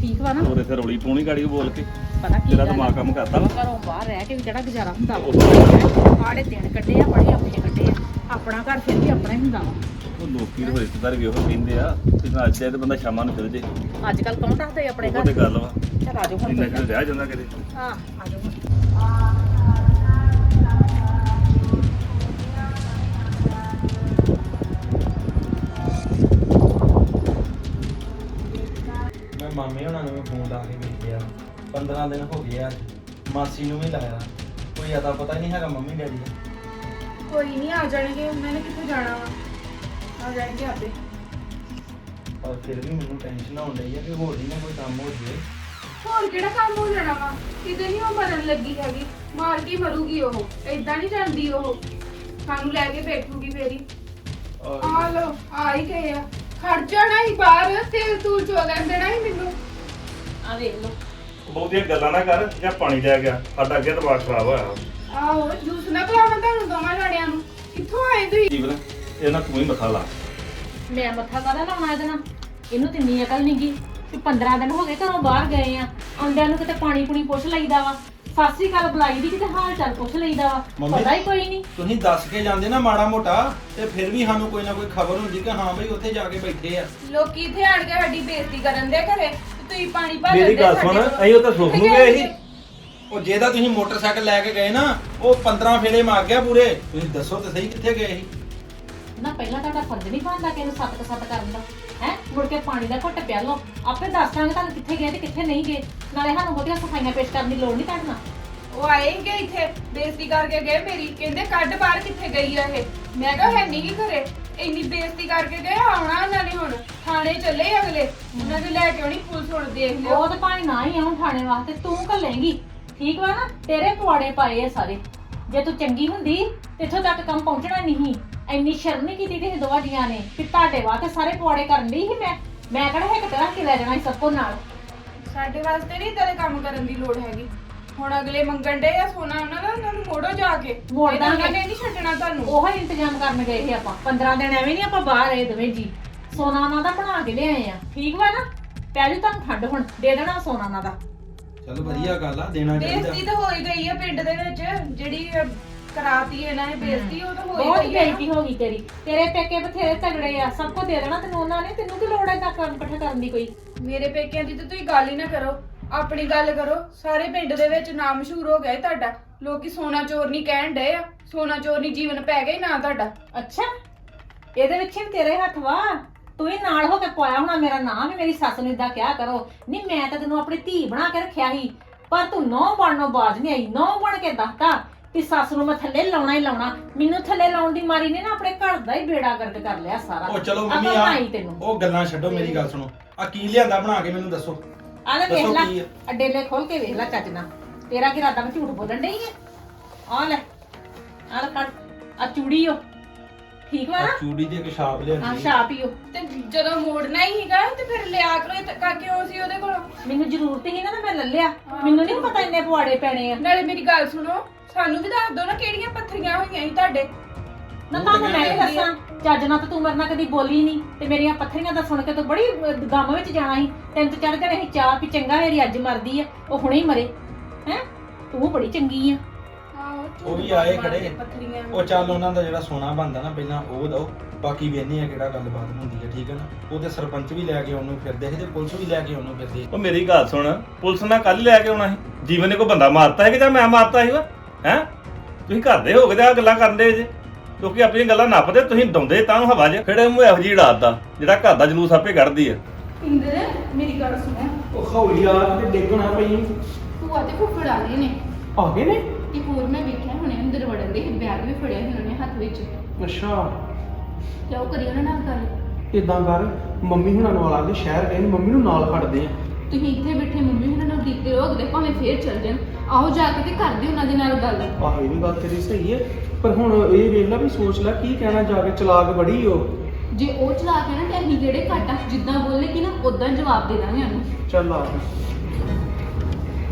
ਠੀਕ ਵਾ ਨਾ? ਹੋਰ ਇੱਥੇ ਰੋਲੀ ਪੂਣੀ ਗਾੜੀ ਬੋਲ ਕੇ। ਪਤਾ ਕੀ ਤੇਰਾ ਗੱਲ ਆ? ਦਿਮਾਗ ਕੰਮ ਕਰਦਾ ਵਾ। ਘਰੋਂ ਬਾਹਰ ਰਹਿ ਕੇ ਵੀ ਕਿਹੜਾ ਗੁਜ਼ਾਰਾ ਹੁੰਦਾ ਵਾ। ਆੜੇ ਦਿਨ ਕੱਢੇ ਆ ਬੜੇ ਆਪਣੇ ਕੱਢੇ ਆ। ਆਪਣਾ ਘਰ ਫਿਰ ਵੀ ਆਪਣਾ ਹੀ ਹੁੰਦਾ ਵਾ। ਉਹ ਲੋਕੀ ਦੇ ਰਿਸ਼ਤੇਦਾਰ ਵੀ ਉਹ ਕਹਿੰਦੇ ਆ ਕਿ ਨਾ ਅੱਜ ਜਾਏ ਤੇ ਬੰਦਾ ਸ਼ਾਮਾਂ ਨੂੰ ਚਲ ਜੇ। ਅੱਜ ਕੱਲ ਕੌਣ ਰੱਖਦਾ ਆਪਣੇ ਉਹ ਤੇ ਘਰ? ਗੱਲ ਵਾ। ਚਲ ਆਜੋ ਹੁਣ ਇੰਨਾ ਕੋਈ ਚਿਰ ਰਹਿ ਜਾਂਦਾ ਕਿਤੇ। ਹਾਂ ਆਜੋ ਹੁਣ। ਮਾਮੇ ਹੁਣਾਂ ਨੂੰ ਵੀ ਫੋਨ ਲਾ ਕੇ ਵੇਖਿਆ 15 ਦਿਨ ਹੋ ਗਏ ਆ ਮਾਸੀ ਨੂੰ ਵੀ ਲਾਇਆ। ਕੋਈ ਅਤਾ ਪਤਾ ਨਹੀਂ ਹੈਗਾ ਮੰਮੀ ਡੈਡੀ ਦਾ। ਕੋਈ ਨਹੀਂ ਆ ਜਾਣਗੇ। ਉਹਨਾਂ ਨੇ ਕਿੱਥੇ ਜਾਣਾ ਵਾ? ਆ ਜਾਣਗੇ ਆਪੇ। ਪਰ ਫਿਰ ਵੀ ਮੈਨੂੰ ਟੈਨਸ਼ਨ ਹੋਣ ਰਹੀ ਹੈ ਕਿ ਹੋਰ ਹੀ ਨਾ ਕੋਈ ਕੰਮ ਹੋ ਜਾਵੇ। ਹੋਰ ਕਿਹੜਾ ਕੰਮ ਹੋ ਜਾਣਾ ਵਾ? ਕਿਤੇ ਨਹੀਂ ਉਹ ਮਰਨ ਲੱਗੀ ਹੈਗੀ। ਮਾਰ ਕੇ ਮਰੂਗੀ ਉਹ। ਏਦਾਂ ਨਹੀਂ ਜਾਂਦੀ ਉਹ। ਸਾਨੂੰ ਲੈ ਕੇ ਬੈਠੂਗੀ ਫੇਰੀ ਆ ਲੋ ਆ ਹੀ ਗਏ ਆ। ਖੜ ਜਾਣਾ ਹੀ ਬਾਹਰ ਤੇ ਤੂੰ ਚੋਗਣ ਦੇਣਾ ਹੀ ਮੈਨੂੰ। ਆ ਵੇਖ ਲਓ। ਬਹੁਤੀਆਂ ਗੱਲਾਂ ਨਾ ਕਰ ਜਾਂ ਪਾਣੀ ਲੈ ਗਿਆ ਸਾਡਾ ਅੱਗੇ ਦਿਮਾਗ ਖਰਾਬ ਹੋਇਆ। ਆਹੋ ਜੂਸ ਨਾ ਪਿਲਾਵਾਂ ਤੁਹਾਨੂੰ ਦੋਵਾਂ ਜਾਣਿਆਂ ਨੂੰ। ਕਿੱਥੋਂ ਆਏ ਤੁਸੀਂ? ਜੀਵਨ ਇਹ ਨਾ ਤੂੰ ਹੀ ਮੱਥਾ ਲਾ। ਮੈਂ ਮੱਥਾ ਕਾਹਦਾ ਲਾਉਣਾ ਇਹਦੇ ਨਾਲ? ਇਹਨੂੰ ਤੇ ਅਕਲ ਨਹੀਂਗੀ ਕਿ 15 ਦਿਨ ਹੋ ਗਏ ਘਰੋਂ ਬਾਹਰ ਗਏ ਆ। ਆਉਂਦਿਆਂ ਨੂੰ ਕਿਤੇ ਪਾਣੀ ਪੂਣੀ ਪੁੱਛ ਲਈਦਾ ਵਾ। ਸਾਸੀ ਕਾਲ ਬੁਲਾਈ ਦੀ ਕਿਤੇ ਹਾਲ ਚਾਲ ਪੁੱਛ ਲਈਦਾ ਵਾ। ਮੰਮੀ- ਪਤਾ ਹੀ ਕੋਈ ਨਹੀਂ। ਤੁਸੀਂ ਦੱਸ ਕੇ ਜਾਂਦੇ ਨਾ ਮਾੜਾ ਮੋਟਾ ਤੇ ਫਿਰ ਵੀ ਸਾਨੂੰ ਕੋਈ ਨਾ ਕੋਈ ਖਬਰ ਹੁੰਦੀ ਕਿ ਹਾਂ ਬਈ ਉੱਥੇ ਜਾ ਕੇ ਬੈਠੇ ਆ। ਲੋਕੀ ਇੱਥੇ ਆਣ ਕੇ ਸਾਡੀ ਬੇਇੱਜ਼ਤੀ ਕਰਨ ਦੇ ਘਰੇ ਤੇ ਤੁਸੀਂ ਪਾਣੀ ਭਰ ਮੇਰੀ ਗੱਲ ਸੁਣ। ਅਸੀਂ ਉਹ ਤਾਂ ਸੁੱਖ ਨੂੰ ਗਏ ਸੀ। ਉਹ ਜਿਹਦਾ ਤੁਸੀਂ ਮੋਟਰਸਾਈਕਲ ਲੈ ਕੇ ਗਏ ਨਾ ਉਹ 15 ਫੇਰੇ ਮਾਰ ਗਿਆ ਪੂਰੇ। ਤੁਸੀਂ ਦੱਸੋ ਤੇ ਸਹੀ ਕਿੱਥੇ ਗਏ ਸੀ? ਨਾ ਪਹਿਲਾਂ ਤੁਹਾਡਾ ਫਰਜ਼ ਨਹੀਂ ਬਣਦਾ ਕਿ ਇਹਨੂੰ ਸੱਤ ਸੱਤ ਕਰਨ ਦਾ। ਹੈ? ਮੁੜ ਕੇ ਪਾਣੀ ਦਾ ਘੁੱਟ ਪਿਆ ਲਓ। ਆਪੇ ਦੱਸ ਦਾਂਗੇ ਤੁਹਾਨੂੰ ਕਿੱਥੇ ਗਏ ਤੇ ਕਿੱਥੇ ਨਹੀਂ ਗਏ। ਨਾਲੇ ਸਾਨੂੰ ਬਹੁਤੀਆਂ ਸਫਾਈਆਂ ਪੇਸ਼ ਕਰਨ ਦੀ ਲੋੜ ਨਹੀਂ ਤੁਹਾਡੇ ਉਹ ਆਏ ਹੀ ਗਏ ਇੱਥੇ। ਬੇਇੱਜ਼ਤੀ ਕਰਕੇ ਗਏ ਮੇਰੀ। ਕਹਿੰਦੇ ਕੱਢ ਬਾਹਰ ਕਿੱਥੇ ਗਈ ਆ ਇਹ। ਮੈਂ ਕਿਹਾ ਹੈ ਨਹੀਂ ਘਰੇ। ਇੰਨੀ ਬੇਇੱਜ਼ਤੀ ਕਰਕੇ ਗਏ ਆਉਣਾ ਉਹਨਾਂ ਨੇ ਹੁਣ। ਥਾਣੇ ਚੱਲੇ ਅਗਲੇ। ਉਹਨਾਂ ਦੇ ਲੈ ਕੇ ਆਉਣੀ ਪੁਲਿਸ ਹੁਣ ਦੇਖ ਲਿਓ। ਉਹ ਤਾਂ ਭਾਵੇਂ ਨਾ ਹੀ ਆਉਣ ਥਾਣੇ ਵਾਸਤੇ ਤੂੰ ਘੱਲੇਂਗੀ ਠੀਕ ਵਾ ਨਾ? ਤੇਰੇ ਪੁਆੜੇ ਪਾਏ ਆ ਸਾਰੇ। ਜੇ ਤੂੰ ਚੰਗੀ ਹੁੰਦੀ ਤੇ ਇੱਥੋਂ ਤੱਕ ਕੰਮ ਪਹੁੰਚਣਾ ਨਹੀਂ। ਇੰਨੀ ਸ਼ਰਮ ਨਹੀਂ ਕੀਤੀ ਤੇ ਦੋਵਾਂ ਜੀਆਂ ਨੇ ਕਿ ਤੁਹਾਡੇ ਵਾਸਤੇ ਸਾਰੇ ਪੁਆੜੇ ਕਰਨ ਦੀ ਸੀ ਮੈਂ? ਮੈਂ ਕਿਹੜਾ ਇੱਕ ਤਰ੍ਹਾਂ ਕੇ ਲੈ ਜਾਣਾ ਸੀ ਸਭ ਕੋ ਨਾਲ? ਸਾਡੇ ਵਾਸਤੇ ਨਹੀਂ ਇਦਾਂ ਦੇ ਕੰਮ ਕਰਨ ਦੀ ਲੋੜ ਹੈਗੀ। ਹੁਣ ਅਗਲੇ ਮੰਗਣ ਦੇ ਆ ਸੋਨਾ ਉਹਨਾਂ ਦਾ ਉਹਨਾਂ ਨੂੰ ਮੋੜੋ ਜਾ ਕੇ। ਮੋੜ ਇਹਨਾਂ ਦਾਂਗੇ। ਨੇ ਨਹੀਂ ਛੱਡਣਾ ਤੁਹਾਨੂੰ। ਉਹ ਹੀ ਇੰਤਜ਼ਾਮ ਕਰਨ ਗਏ ਸੀ ਆਪਾਂ। 15 ਦਿਨ ਐਵੇਂ ਨਹੀਂ ਆਪਾਂ ਬਾਹਰ ਰਹੇ ਦੋਵੇਂ ਜੀ। ਸੋਨਾ ਉਹਨਾਂ ਦਾ ਬਣਾ ਕੇ ਲਿਆਏ ਆ। ਠੀਕ ਵਾ ਨਾ? ਪੈ ਜੀ ਤੁਹਾਨੂੰ ਠੰਡ ਹੁਣ ਦੇ ਦੇਣਾ ਸੋਨਾ ਉਹਨਾਂ ਦਾ। ਚਲ ਵਧੀਆ ਗੱਲ ਆ ਦੇਣਾ ਚਾਹੀਦਾ। ਬੇਇੱਜ਼ਤੀ ਤਾਂ ਹੋ ਹੀ ਗਈ ਆ ਪਿੰਡ ਦੇ ਵਿੱਚ ਜਿਹੜੀ ਅਹ, ਕਰਾਤੀ ਇਹਨਾਂ ਨੇ ਬੇਇੱਜ਼ਤੀ ਉਹ ਤਾਂ ਹੋ ਬਹੁਤ ਗਈ ਆ। ਨਾ। ਬੇਇੱਜ਼ਤੀ ਹੋ ਗਈ ਤੇਰੀ। ਤੇਰੇ ਪੇਕੇ ਬਥੇਰੇ ਤਗੜੇ ਆ ਸਭ ਕੁਝ ਦੇ ਦੇਣਾ ਤੈਨੂੰ ਉਹਨਾਂ ਨੇ ਤੈਨੂੰ ਕੀ ਲੋੜ ਹੈ ਤਾਂ ਕੰਮ ਇਕੱਠਾ ਕਰਨ ਦੀ ਕੋਈ? ਮੇਰੇ ਪੇਕਿਆਂ ਦੀ ਤਾਂ ਤੁਸੀਂ ਗੱਲ ਹੀ ਨਾ ਕਰੋ ਆਪਣੀ ਗੱਲ ਕਰੋ। ਸਾਰੇ ਪਿੰਡ ਦੇ ਵਿੱਚ ਨਾਮ ਮਸ਼ਹੂਰ ਹੋ ਗਿਆ ਏ ਤੁਹਾਡਾ। ਲੋਕੀ ਸੋਨਾ ਚੋਰ ਨਹੀਂ ਕਹਿਣ ਡਏ ਆ ਸੋਨਾ ਚੋਰ ਨਹੀਂ ਜੀਵਨ ਪੈ ਗਿਆ ਨਾ ਤੁਹਾਡਾ। ਅੱਛਾ ਇਹਦੇ ਵਿੱਚ ਵੀ ਤੇਰੇ ਹੱਥ ਵਾ। ਤੂੰ ਹੀ ਨਾਲ ਹੋ ਕੇ ਪਾਇਆ ਹੋਣਾ ਮੇਰਾ ਨਾਮ ਮੇਰੀ ਸੱਸ ਨੂੰ ਇਦਾਂ ਕਿਹਾ ਕਰੋ। ਨਹੀਂ ਮੈਂ ਤਾਂ ਤੈਨੂੰ ਆਪਣੀ ਧੀ ਬਣਾ ਕੇ ਰੱਖਿਆ ਸੀ ਪਰ ਤੂੰ ਨੌ ਬਣਨੋਂ ਬਾਜ ਨਹੀਂ ਆਈ ਨੌ ਬਣ ਕੇ ਦੱਸਤਾ। ਕਿ ਸੱਸ ਨੂੰ ਮੈਂ ਥੱਲੇ ਲਾਉਣਾ ਹੀ ਲਾਉਣਾ। ਮੈਨੂੰ ਥੱਲੇ ਲਾਉਣ ਦੀ ਮਾਰੀ ਨੇ ਨਾ ਆਪਣੇ ਘਰ ਦਾ ਹੀ ਬੇੜਾ ਗਰਕ ਕਰ ਲਿਆ ਸਾਰਾ। ਉਹ ਚਲੋ ਮੰਮੀ ਆ ਆਈ ਤੈਨੂੰ। ਉਹ ਗੱਲਾਂ ਛੱਡੋ ਮੇਰੀ ਗੱਲ ਸੁਣੋ। ਆ ਕੀ ਲਿਆਂਦਾ ਬਣਾ ਕੇ ਮੈਨੂੰ ਦੱਸੋ। ਆ ਲੈ ਵੇਖ ਦੱਸੋ ਲੈ ਆ? ਅੱਡੇਲੇ ਖੋਲ ਕੇ ਵੇਖ ਲੈ ਚੱਜ ਨਾਲ। ਤੇਰਾ ਕੀ ਇਰਾਦਾ ਮੈਂ ਝੂਠ ਬੋਲਣ ਡਈ ਹੈ ਆ ਲੈ। ਆ ਲੈ ਕੱਢ। ਆ ਚੂੜੀ ਓ। ਠੀਕ ਵਾ ਨਾ? ਚੂੜੀ ਦੀ ਇੱਕ ਛਾਪ ਆ ਲਿਆਂਦੀ ਛਾਪ ਹੀ ਓ ਤੇ ਜਦੋਂ ਮੋੜਨਾ ਹੀ ਹੈਗਾ ਤੇ ਫਿਰ ਲਿਆ ਕਰੋ ਇਹ ਧੱਕਾ ਕਿਉਂ ਸੀ ਉਹਦੇ ਕੋਲੋਂ। ਮੈਨੂੰ ਜ਼ਰੂਰਤ ਹੀ ਨਾ ਤਾਂ ਮੈਂ ਲੈ ਲਿਆ। ਮੈਨੂੰ ਨਹੀਂ ਪਤਾ ਇੰਨੇ ਪਵਾੜੇ ਪੈਣੇ ਆ। ਨਾਲੇ ਮੇਰੀ ਗੱਲ ਸੁਣੋ ਸਾਨੂੰ ਵੀ ਦੱਸ ਦਿਓ ਨਾ ਕਿਹੜੀਆਂ ਪੱਥਰੀਆਂ ਹੋਈਆਂ ਸੀ ਤੁਹਾਡੇ। ਨਾ ਤੁਹਾਨੂੰ ਮੈਂ ਵੀ ਦੱਸਾਂ। ਚੱਜ ਨਾਲ ਤਾਂ ਤੂੰ ਮੇਰੇ ਨਾਲ ਕਦੀ ਬੋਲੀ ਨਹੀਂ ਤੇ ਮੇਰੀਆਂ ਪੱਥਰੀਆਂ ਦਾ ਸੁਣ ਕੇ ਤੂੰ ਬੜੀ ਅਹ, ਗਮ ਵਿੱਚ ਜਾਣਾ ਸੀ। ਤੈਨੂੰ ਤਾਂ ਚੜ ਜਾਣੇ ਸੀ ਚਾਹ ਵੀ ਚੰਗਾ ਮੇਰੀ ਅੱਜ ਮਰਦੀ ਆ। ਉਹ ਹੁਣੇ ਹੀ ਮਰੇ। ਹੈ? ਤੂੰ ਬੜੀ ਚੰਗੀ ਆ। ਆਹੋ ਉਹ ਵੀ ਆਏ ਖੜੇ। ਪੱਥਰੀਆਂ ਉਹ ਚੱਲ ਉਹਨਾਂ ਦਾ ਜਿਹੜਾ ਸੋਨਾ ਬੰਦਾ ਨਾ ਪਹਿਲਾਂ ਉਹ ਦਓ ਬਾਕੀ ਵੇਖਨੇ ਆ ਕਿਹੜਾ ਗੱਲਬਾਤ ਹੁੰਦੀ ਹੈ ਠੀਕ ਹੈ ਨਾ? ਉਹਦੇ ਸਰਪੰਚ ਵੀ ਲੈ ਕੇ ਉਹਨੂੰ ਫਿਰਦੇ ਸੀ ਤੇ ਪੁਲਿਸ ਵੀ ਲੈ ਕੇ ਉਹਨੂੰ ਫਿਰਦੀ ਉਹ ਮੇਰੀ ਗੱਲ ਸੁਣ ਪੁਲਿਸ ਨਾਲ ਕੱਲ ਲੈ ਕੇ ਆਉਣਾ ਸੀ। ਜੀਵਨ ਨੇ ਕੋਈ ਬੰਦਾ ਮਾਰਤਾ ਹੈ ਕਿ ਜਾਂ ਮੈਂ ਮਾਰਤਾ ਸੀ ਵਾ ਹੈ? ਤੁਸੀਂ ਘਰ ਦੇ ਹੋ ਕੇ ਤੇ ਆ ਗੱਲਾਂ ਕਰਦੇ ਜੇ। ਕਿਉਂਕਿ ਆਪਣੀਆਂ ਗੱਲਾਂ ਨੱਪਦੇ ਤੁਸੀਂ ਡਾਉਂਦੇ ਤਾਂ ਨੂੰ ਹਵਾ 'ਚ। ਖੜੇ ਮੂੰਹ ਇਹੋ ਜਿਹੀ ਉਡਾਤਾ ਜਿਹੜਾ ਘਰ ਦਾ ਜਲੂਸ ਆਪੇ ਕੱਢਦੀ ਆ। ਇੰਦਰ ਮੇਰੀ ਗੱਲ ਸੁਣੋ। ਉਹ ਹੌਲੀ ਆ ਤੇ ਡੇਗਣਾ ਪਈ। ਤੇ ਫੁੱਫੜ ਆ ਗਏ ਨੇ। ਆ ਗਏ ਨੇ? ਤੇ ਹੋਰ ਮੈਂ ਵੇਖਿਆ ਹੁਣੇ ਅੰਦਰ ਵੜਨ ਦੇ ਬੈਗ ਵੀ ਫੜਿਆ ਸੀ ਉਹਨਾਂ ਹੱਥ ਵਿੱਚ। ਅੱਛਾ। ਤੇ ਉਹ ਕਰੀ ਉਹਨਾਂ ਨਾਲ ਗੱਲ? ਇਦਾਂ ਕਰ ਮੰਮੀ ਹੁਣਾਂ ਨੂੰ ਆ ਦੇ ਸ਼ਹਿਰ ਗਏ ਨੇ ਮੰਮੀ ਨੂੰ ਨਾਲ ਖੜਦੇ ਆ। ਤੁਸੀਂ ਇੱਥੇ ਬੈਠੇ ਮੰਮੀ ਉਹਨਾਂ ਨਾਲ ਕੀਤੇ ਰੋਕਦੇ ਭਾਵੇਂ ਫੇਰ ਚੱਲ ਜਾਣ। ਆਓ ਜਾ ਕੇ ਤੇ ਕਰਦੇ ਉਹਨਾਂ ਦੇ ਨਾਲ ਗੱਲ। ਆਹ ਇਹ ਵੀ ਗੱਲ ਤੇਰੀ ਸਹੀ ਹੈ ਪਰ ਹੁਣ ਇਹ ਵੇਖ ਲੈ ਵੀ ਸੋਚ ਲੈ ਕੀ ਕਹਿਣਾ ਜਾ ਕੇ ਚਲਾਕ ਬੜੀ ਉਹ। ਜੇ ਉਹ ਚਲਾ ਕੇ ਨਾ ਤੇ ਅਸੀਂ ਕਿਹੜੇ ਘੱਟ ਆ ਜਿੱਦਾਂ ਬੋਲੇਗੀ ਨਾ ਉਦਾਂ ਜਵਾਬ ਦੇ ਦਾਂਗੇ ਉਹਨੂੰ। ਚੱਲ ਆ।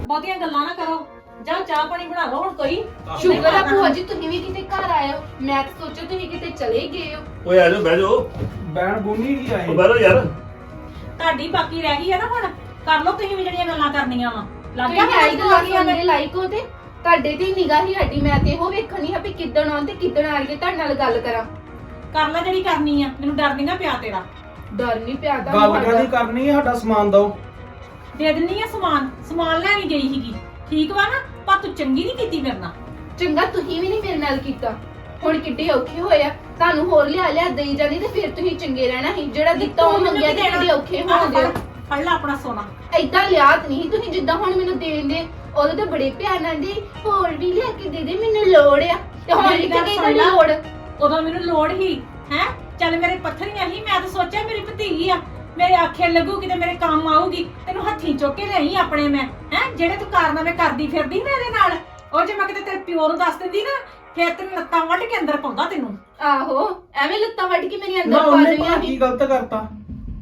ਬਹੁਤੀਆਂ ਗੱਲਾਂ ਨਾ ਕਰੋ। ਜਾ ਚਾਹ ਪਾਣੀ ਬਣਾ ਲਓ ਹੁਣ ਕੋਈ। ਸ਼ੁਕਰ ਆ ਭੂਆ ਜੀ ਤੁਸੀਂ ਵੀ ਕਿਤੇ ਘਰ ਆਏ ਹੋ। ਮੈਂ ਤਾਂ ਸੋਚਿਆ ਤੁਸੀਂ ਕਿਤੇ ਚਲੇ ਗਏ ਹੋ। ਓਏ ਆ ਜਾਓ ਬਹਿ ਜਾਓ। ਬੈਣ ਬੋਨੀ ਕੀ ਆਏ। ਉਹ ਬਹਿ ਜਾਓ ਯਾਰ। ਤੁਹਾਡੀ ਬਾਕੀ ਰਹਿ ਗਈ ਆ ਨਾ ਹੁਣ। ਕਰ ਲਓ ਤੁਸੀਂ ਵੀ ਜਿਹੜੀਆਂ ਗੱਲਾਂ ਕਰਨੀਆਂ ਵਾ। ਲੱਗ ਤੁਸੀਂ ਗਿਆ ਆਈ ਗੱਲਾਂ ਸੁਣਨ ਦੇ ਲਾਇਕ ਹੋ ਤੇ ਤੁਹਾਡੇ ਤੇ ਨਿਗਾਹ ਹੀ ਹਟੀ ਮੈਂ ਤੇ ਇਹੋ ਵੇਖਣੀ ਆ ਵੀ ਕਿੱਦਣ ਆਉਣ ਤੇ ਕਿੱਦਣ ਆ ਕੇ ਤੁਹਾਡੇ ਨਾਲ ਗੱਲ ਕਰਾਂ। ਕਰ ਲੈ ਜਿਹੜੀ ਕਰਨੀ ਆ। ਮੈਨੂੰ ਡਰ ਨਹੀਂ ਨਾ ਪਿਆ ਤੇਰਾ। ਡਰ ਨਹੀਂ ਪਿਆ ਤਾਂ ਗੱਲ ਕਾਹਦੀ ਕਰਨੀ ਹੈ ਸਾਡਾ ਸਮਾਨ ਦੋ ਦੇ ਦਿੰਨੀ ਆ ਸਮਾਨ। ਸਮਾਨ ਲੈਣੀ ਗਈ ਸੀਗੀ। ਠੀਕ ਵਾ ਨਾ? ਪਰ ਤੂੰ ਚੰਗੀ ਨਹੀਂ ਕੀਤੀ ਮੇਰੇ ਨਾਲ। ਚੰਗਾ ਤੁਸੀਂ ਵੀ ਨਹੀਂ ਮੇਰੇ ਨਾਲ ਕੀਤਾ। ਹੁਣ ਕਿੱਡੇ ਔਖੇ ਹੋਏ ਆ। ਤੁਹਾਨੂੰ ਹੋਰ ਲਿਆ ਲਿਆ ਦੇਈ ਜਾਂਦੀ ਤੇ ਫਿਰ ਤੁਸੀਂ ਚੰਗੇ ਰਹਿਣਾ ਸੀ। ਜਿਹੜਾ ਦਿੱਤਾ ਉਹ ਤੂੰ ਮੈਨੂੰ ਮੰਗਿਆ ਤੇ? ਕਿੱਡੇ ਔਖੇ ਆਹ ਹੋਣਦੇ ਫੜ- ਫੜ ਲੈ ਆਪਣਾ ਸੋਨਾ। ਏਦਾਂ ਲਿਆਤ ਨਹੀਂ ਤੁਸੀਂ ਜਿੱਦਾਂ ਹੁਣ ਮੈਨੂੰ ਦੇਣ ਦੇ ਉਹਦੇ ਤੇ ਬੜੇ ਪਿਆਰ ਨਾਲ ਦੇ। ਹੋਰ ਵੀ ਲਿਆ ਕੇ ਦੇ ਦੇ ਮੈਨੂੰ ਲੋੜ ਆ। ਤੇ ਹੁਣ ਮੇਰੀ ਕਿੱਥੇ ਗੱਲ ਗਈ ਸੁਣ ਤੁਹਾਡੀ ਲਾ। ਲੋੜ? ਉਦੋਂ ਮੈਨੂੰ ਲੋੜ ਹੀ ਹੈ? ਚੱਲ ਮੇਰੇ ਪੱਥਰੀਆਂ ਹੀ ਮੈਂ ਤਾਂ ਸੋਚਿਆ ਮੇਰੀ ਭਤੀਜੀ ਆ। ਮੇਰੇ ਆਖੇ ਲੱਗੂਗੀ ਤੇ ਮੇਰੇ ਕੰਮ ਆਊਗੀ ਤੈਨੂੰ ਹੱਥੀਂ ਚੁੱਕ ਕੇ ਲਈ ਆਪਣੇ ਮੈਂ। ਹੈ ਜਿਹੜੇ ਤੂੰ ਕਾਰਨਾਮੇ ਕਰਦੀ ਫਿਰਦੀ ਮੇਰੇ ਨਾਲ ਉਹ ਜੇ ਮੈਂ ਕਿਤੇ ਤੇਰੇ ਪਿਓ ਨੂੰ ਦੱਸ ਦਿੰਦੀ ਨਾ ਫੇਰ ਤੈਨੂੰ ਲੱਤਾਂ ਵੱਢ ਕੇ ਅੰਦਰ ਪਾਉਂਦਾ ਤੈਨੂੰ। ਆਹੋ ਐਵੇਂ ਲੱਤਾਂ ਵੱਢ ਕੇ ਮੇਰੇ ਨਾ ਅੰਦਰ ਪਾ ਉਹਨੇ ਦੇਣੀਆਂ ਭਲਾ ਕੀ ਗਲਤ ਕਰਤਾ।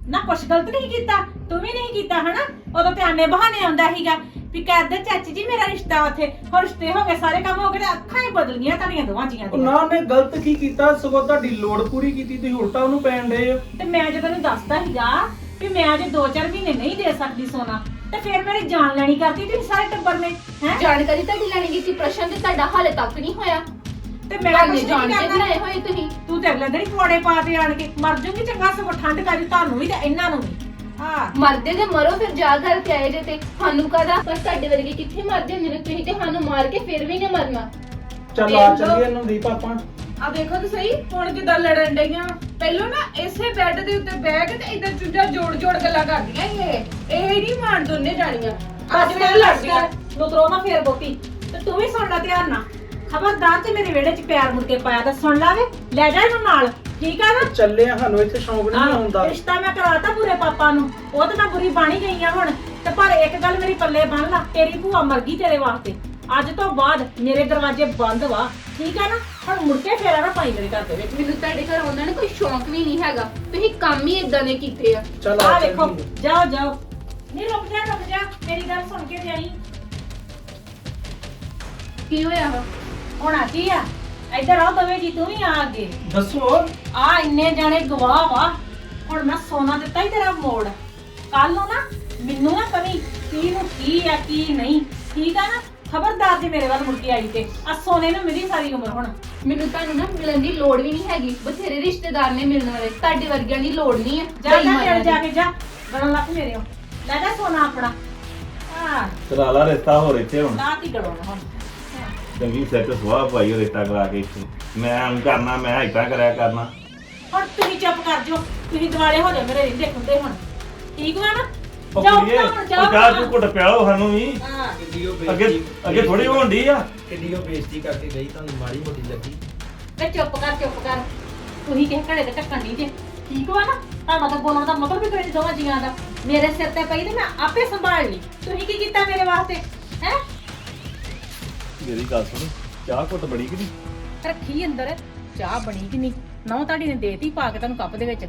ਨਾ ਕੁਛ ਗਲਤ ਨਹੀਂ ਕੀਤਾ ਤੂੰ ਵੀ ਨਹੀਂ ਕੀਤਾ ਹਨਾ? ਉਦੋਂ ਤੇ ਆਨੇ ਬਹਾਨੇ ਆਉਂਦਾ ਸੀਗਾ। ਵੀ ਕਰਦੇ ਚਾਚੀ ਜੀ ਮੇਰਾ ਰਿਸ਼ਤਾ ਉੱਥੇ। ਹੁਣ ਰਿਸ਼ਤੇ ਹੋ ਗਏ ਸਾਰੇ ਕੰਮ ਹੋ ਗਏ ਤੇ ਅੱਖਾਂ ਹੀ ਬਦਲ ਗਈਆਂ ਤੁਹਾਡੀਆਂ ਦੋਵਾਂ ਜੀਆਂ ਉਹ ਦੀਆਂ। ਨਾ ਨੇ ਗਲਤ ਕੀ ਕੀਤਾ? ਸਗੋਂ ਤੁਹਾਡੀ ਲੋੜ ਪੂਰੀ ਕੀਤੀ ਤੁਸੀਂ ਉਲਟਾ ਉਹਨੂੰ ਪੈਣ ਦੇ ਤੇ ਮੈਂ ਜਦੋਂ ਉਹਨੂੰ ਦੱਸਦਾ ਸੀਗਾ ਵੀ ਮੈਂ ਅਜੇ 2-4 ਮਹੀਨੇ ਨਹੀਂ ਦੇ ਸਕਦੀ ਸੋਨਾ ਤੇ ਫਿਰ ਮੇਰੀ ਜਾਨ ਲੈਣੀ ਕਰਦੀ ਤੁਸੀਂ ਸਾਰੇ ਟੱਬਰ ਨੇ ਹੈ? ਜਾਣਕਾਰੀ ਤੁਹਾਡੀ ਲੈਣੀ ਗਈ ਸੀ ਪ੍ਰਸ਼ਨ ਤੇ ਤੁਹਾਡਾ ਹਾਲੇ ਤੱਕ ਨਹੀਂ ਹੋਇਆ। ਤੇ ਮੈਂ ਤੁਹਾਡੇ ਕੁਛ ਜਾਣ ਨਹੀਂ ਕੇ ਕਰਨਾ। ਬਣਾਏ ਹੋਏ ਤੁਸੀਂ। ਤੂੰ ਤੇ ਅਗਲੇ ਦਿਨ ਹੀ ਪੌੜੇ ਪਾ ਤੇ ਆਣ ਕੇ ਮਰ ਜੂਗੀ ਚੰਗਾ ਸਗੋਂ ਠੰਡ ਕਰੀ ਤੁਹਾਨੂੰ ਵੀ ਤੇ ਇਹਨਾਂ ਨੂੰ ਵੀ। ਹਾਂ। ਮਰਦੇ ਜੇ ਮਰੋ ਫਿਰ ਜਾ ਘਰ ਕੇ ਆਏ ਜੇ ਤੇ ਸਾਨੂੰ ਕਹਦਾ? ਪਰ ਤੁਹਾਡੇ ਵਰਗੇ ਕਿੱਥੇ ਮਰਦੇ ਹੁੰਦੇ ਨੇ? ਤੁਸੀਂ ਤੇ ਸਾਨੂੰ ਮਾਰ ਕੇ ਫਿਰ ਵੀ ਨਹੀਂ ਮਰਨਾ। ਚੱਲ ਆ। ਚੱਲੀਏ ਨਵਦੀਪ ਆਪਾਂ। ਆ ਦੇਖੋ ਤਾਂ ਸਹੀ ਹੁਣ ਕਿਦਾਂ ਲੜਨ ਡਈਆਂ। ਪਹਿਲਾਂ ਨਾ ਇਸੇ ਬੈੱਡ ਦੇ ਉੱਤੇ ਬਹਿ ਕੇ ਤੇ ਇਦਾਂ ਚੁੰਝਾ ਜੋੜ ਜੋੜ ਗੱਲਾਂ ਕਰਦੀਆਂ ਇਹ। ਇਹ ਨਹੀਂ ਮਾਣ ਦੋਨੇ ਜਾਣੀਆਂ। ਅੱਜ ਫਿਰ ਲੜਦੀਆਂ ਲੁਤਰੋ ਨਾ ਫੇਰ ਬੋਤੀ। ਤੇ ਤੂੰ ਵੀ ਸੁਣ ਲੈ ਧਿਆਨ ਨਾਲ। ਖਬਰਦਾਰ ਤੇ ਮੇਰੇ ਵਿਹੜੇ 'ਚ ਪਿਆਰ ਮੁੜ ਕੇ ਪਾਇਆ ਤਾਂ ਸੁਣ ਲਾ ਵੇ ਲੈ ਜਾ ਇਹਨੂੰ ਨਾਲ। ਠੀਕ ਆ ਨਾ ਚੱਲੇ ਆ ਸਾਨੂੰ ਇੱਥੇ ਸ਼ੌਂਕ ਨਹੀਂ ਆਹ, ਆਉਂਦਾ। ਰਿਸ਼ਤਾ ਮੈਂ ਕਰਾਤਾ ਪੂਰੇ ਪਾਪਾ ਨੂੰ। ਉਹ ਤੇ ਮੈਂ ਬੁਰੀ ਬਾਣੀ ਗਈ ਆ ਹੁਣ। ਤੇ ਪਰ ਇੱਕ ਗੱਲ ਮੇਰੀ ਪੱਲੇ ਬੰਨ ਲਾ ਤੇਰੀ ਭੂਆ ਮਰ ਗਈ ਤੇਰੇ ਵਾਸਤੇ। ਅੱਜ ਤੋਂ ਬਾਅਦ ਮੇਰੇ ਦਰਵਾਜ਼ੇ ਬੰਦ ਵਾ। ਠੀਕ ਆ ਨਾ? ਹੁਣ ਮੁੜ ਕੇ ਫੇਰਾ ਨਾ ਪਾਈ ਮੇਰੇ ਘਰ ਦੇ ਵਿੱਚ। ਮੈਨੂੰ ਤੁਹਾਡੇ ਘਰ ਆਉਂਦਾ ਨਾ ਕੋਈ ਸ਼ੌਂਕ ਵੀ ਨਹੀਂ ਹੈਗਾ। ਤੁਸੀਂ ਕੰਮ ਹੀ ਇਦਾਂ ਦੇ ਕੀਤੇ ਆ। ਚੱਲ ਆ ਆ ਵੇਖੋ ਚੱਲੀਏ ਜਾਓ ਜਾਓ। ਨਹੀਂ ਰੁਕ ਜਾ ਰੁਕ ਜਾ। ਮੇਰੀ ਗੱਲ ਸੁਣ ਕੇ ਜਾਈ। ਕੀ ਹੋਇਆ ਵਾ? ਹੋਣਾ ਕੀ ਆ। ਇੱਧਰ ਆਓ ਦੋਵੇਂ ਜੀ ਤੂੰ ਵੀ ਆ ਅੱਗੇ। ਦੱਸੋ। ਆ ਇੰਨੇ ਜਾਣੇ ਗਵਾਹ ਵਾ। ਹੁਣ ਮੈਂ ਸੋਨਾ ਦਿੱਤਾ ਹੀ ਤੇਰਾ ਮੋੜ। ਕੱਲ ਨੂੰ ਨਾ ਮੈਨੂੰ ਨਾ ਕਵੀ ਕੀ ਨੂੰ ਕੀ ਆ ਕੀ ਨਹੀਂ। ਠੀਕ ਆ ਨਾ? ਖਬਰਦਾਰ ਜੇ ਮੇਰੇ ਵੱਲ ਮੁੜ ਕੇ ਆਈ ਤੇ। ਆ ਸੋਨੇ ਨੂੰ ਮਿਲੀ ਸਾਰੀ ਉਮਰ ਹੁਣ। ਮੈਨੂੰ ਤੁਹਾਨੂੰ ਨਾ ਮਿਲਣ ਦੀ ਲੋੜ ਵੀ ਨਹੀਂ ਹੈਗੀ। ਬਥੇਰੇ ਰਿਸ਼ਤੇਦਾਰ ਨੇ ਮਿਲਣ ਵਾਲੇ। ਤੁਹਾਡੇ ਵਰਗਿਆਂ ਦੀ ਲੋੜ ਨਹੀਂ ਹੈ ਜਾ ਜਾ ਮੇਰੇ ਜਾ। ਕੇ ਜਾ। ਗਲੋਂ ਲੱਕ ਮੇਰੇ ਹੋ। ਲੈ ਜਾ ਸੋਨਾ ਆਪਣਾ। ਆ। ਕਰਾ ਲਾ ਰਿਸ਼ਤਾ ਹੋਰ ਇੱਥੇ ਹੁਣ। ਲਾਤੀ ਗਲੋਂ ਹੁਣ। ਚੰਗੀ ਸੈੱਟ ਸੁਆਹ ਪਾਈ ਉਹ ਰਿਸ਼ਤਾ ਕਰਾ ਕੇ ਇੱਥੇ। ਮੈਂ ਆਮ ਕਰਨਾ ਮੈਂ ਇਦਾਂ ਕਰਿਆ ਕਰਨਾ। ਹੁਣ ਤੁਸੀਂ ਚੁੱਪ ਕਰ ਜਾਓ। ਤੁਸੀਂ ਦਿਵਾਲੇ ਹੋ ਜਾਓ ਮੇਰੇ ਰਹਿੰਦੇ ਖੁੰਦੇ ਹੁਣ। ਠੀਕ ਵਾ ਨਾ? ਉਹ ਜਾਓ ਕੁੜੀਏ ਹੁਣ ਉਹ ਜਾਓ ਚਾਹ ਤੂੰ ਘੁੱਟ ਪਿਆਓ ਸਾਨੂੰ ਵੀ। ਹਾਂ। ਕਿੱਡੀ ਉਹ ਅੱਗੇ ਬੇਇੱਜ਼ਤੀ ਅੱਗੇ ਥੋੜੀ ਹੋਣ ਡਈ ਆ। ਕਿੱਡੀ ਉਹ ਬੇਇੱਜ਼ਤੀ ਕਰਕੇ ਗਈ ਤੁਹਾਨੂੰ ਮਾੜੀ ਮੋਟੀ ਲੱਗੀ। ਤੇ ਚੁੱਪ ਕਰ ਚੁੱਪ ਕਰ। ਤੁਸੀਂ ਕਿਸੇ ਘੜੇ ਤੇ ਟੱਕਣ ਨਹੀਂ ਜੇ। ਠੀਕ ਵਾ ਨਾ? ਤਾਂ ਮਤਲਬ ਬੋਲਣ ਦਾ ਮਤਲਬ ਵੀ ਕੋਈ ਨਹੀਂ ਦੋਵਾਂ ਜੀਆਂ ਦਾ। ਮੇਰੇ ਸਿਰ ਤੇ ਪਈ ਤੇ ਮੈਂ ਆਪੇ ਸੰਭਾਲ ਲਈ। ਤੁਸੀਂ ਕੀ ਕੀਤਾ ਮੇਰੇ ਵਾਸਤੇ? ਹੈ? ਮੇਰੀ ਗੱਲ ਸੁਣ ਚਾਹ ਘੁੱਟ ਬੜੀ ਕਿ ਨਹੀਂ? ਰੱਖੀ ਅੰਦਰ ਚਾਹ ਬਣੀ ਕਿ ਨਹੀਂ? ਨੌ ਤੁਹਾਡੀ ਨੇ ਦੇਤੀ ਪਾ ਕੇ ਤੁਹਾਨੂੰ ਕੱਪ ਦੇ ਵਿੱਚ।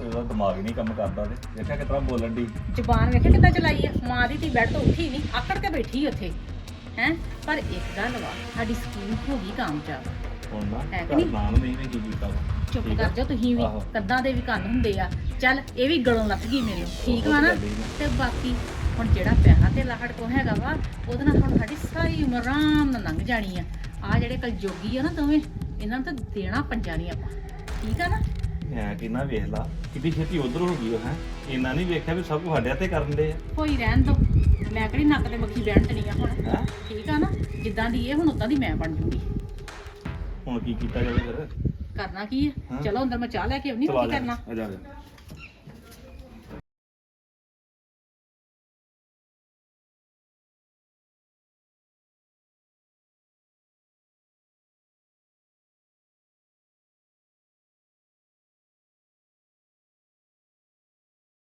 ਉਹਦਾ ਦਿਮਾਗ ਨਹੀਂ ਕੰਮ ਕਰਦਾ ਤੇ ਦੇਖਿਆ ਕਿਤਨਾ ਬੋਲਣ ਦੀ ਜ਼ੁਬਾਨ ਵੇਖਿਆ ਕਿੱਦਾਂ ਚਲਾਈ ਆ? ਮਾਂ ਦੀ ਧੀ ਬੈੱਡ ਤੋਂ ਉੱਠੀ ਨਹੀਂ ਆਕੜ ਕੇ ਬੈਠੀ ਉੱਥੇ। ਹੈ? ਪਰ ਇੱਕ ਗੱਲ ਵਾ ਸਾਡੀ ਸਕੀਮ ਹੋ ਗਈ ਕਾਮਯਾਬ। ਹੁਣ ਨਾ ਹੈ ਕਿ ਨਹੀਂ? ਨਹੀਂ ਨੇ ਕੀ ਕੀਤਾ ਵਾ। ਚੁੱਪ ਠੀਕ ਕਰ ਆ? ਜਾਓ ਤੁਸੀਂ ਵੀ ਆਹੋ। ਕੱਦਾਂ ਦੇ ਵੀ ਕੰਨ ਹੁੰਦੇ ਆ। ਚੱਲ ਇਹ ਵੀ ਗਲੋਂ ਲੱਥ ਗਈ ਮੇਰੇ ਠੀਕ ਵਾ ਨਾ? ਤਾਂ ਤੇ ਬਾਕੀ ਹੁਣ ਜਿਹੜਾ ਪੈਸਾ ਤੇ ਲਾਹੜ ਕੋ ਹੈਗਾ ਵਾ ਉਹਦੇ ਨਾਲ ਹੁਣ ਸਾਡੀ ਸਾਰੀ ਉਮਰ ਆਰਾਮ ਨਾਲ ਲੰਘ ਜਾਣੀ ਆ। ਆ ਜਿਹੜੇ ਕਲ ਜੋਗੀ ਆ ਨਾ ਦੋਵੇਂ ਇਹਨਾਂ ਨੂੰ ਤਾਂ ਦੇਣਾ ਪੰਜਾ ਨਹੀਂ ਆਪਾਂ। ਠੀਕ ਆ ਨਾ? ਮੈਂ ਕਿੰਨਾ ਵੇਖ ਲਾ ਕਿੰਨੀ ਛੇਤੀ ਉਧਰ ਹੋ ਗਈ ਉਹ ਹੈ? ਇੰਨਾ ਨਹੀਂ ਵੇਖਿਆ ਵੀ ਸਭ ਕੁਝ ਸਾਡੇ ਹੱਥੇ ਕਰਨ ਦੇ ਆ। ਹੋਈ ਰਹਿਣ ਦੋ। ਮੈਂ ਕਿਹੜੀ ਨੱਕ ਤੇ ਮੱਖੀ ਬਹਿਣ ਟਣੀ ਆ ਹੁਣ? ਹੈਂ? ਠੀਕ ਆ ਨਾ? ਜਿੱਦਾਂ ਦੀ ਇਹ ਹੁਣ ਉਦਾਂ ਦੀ ਮੈਂ ਬਣ ਜੂਗੀ। ਹੁਣ ਕੀ ਕੀਤਾ ਜਾਵੇ ਫਿਰ? ਕਰਨਾ ਕੀ ਹੈ ਹਾਂ। ਚਲੋ ਅੰਦਰ ਮੈਂ ਚਾਹ ਲੈ ਕੇ ਆਉਣੀ ਚਲਾ ਕੀ ਜਾ ਕਰਨਾ? ਆ ਜਾ ਆ ਜਾ।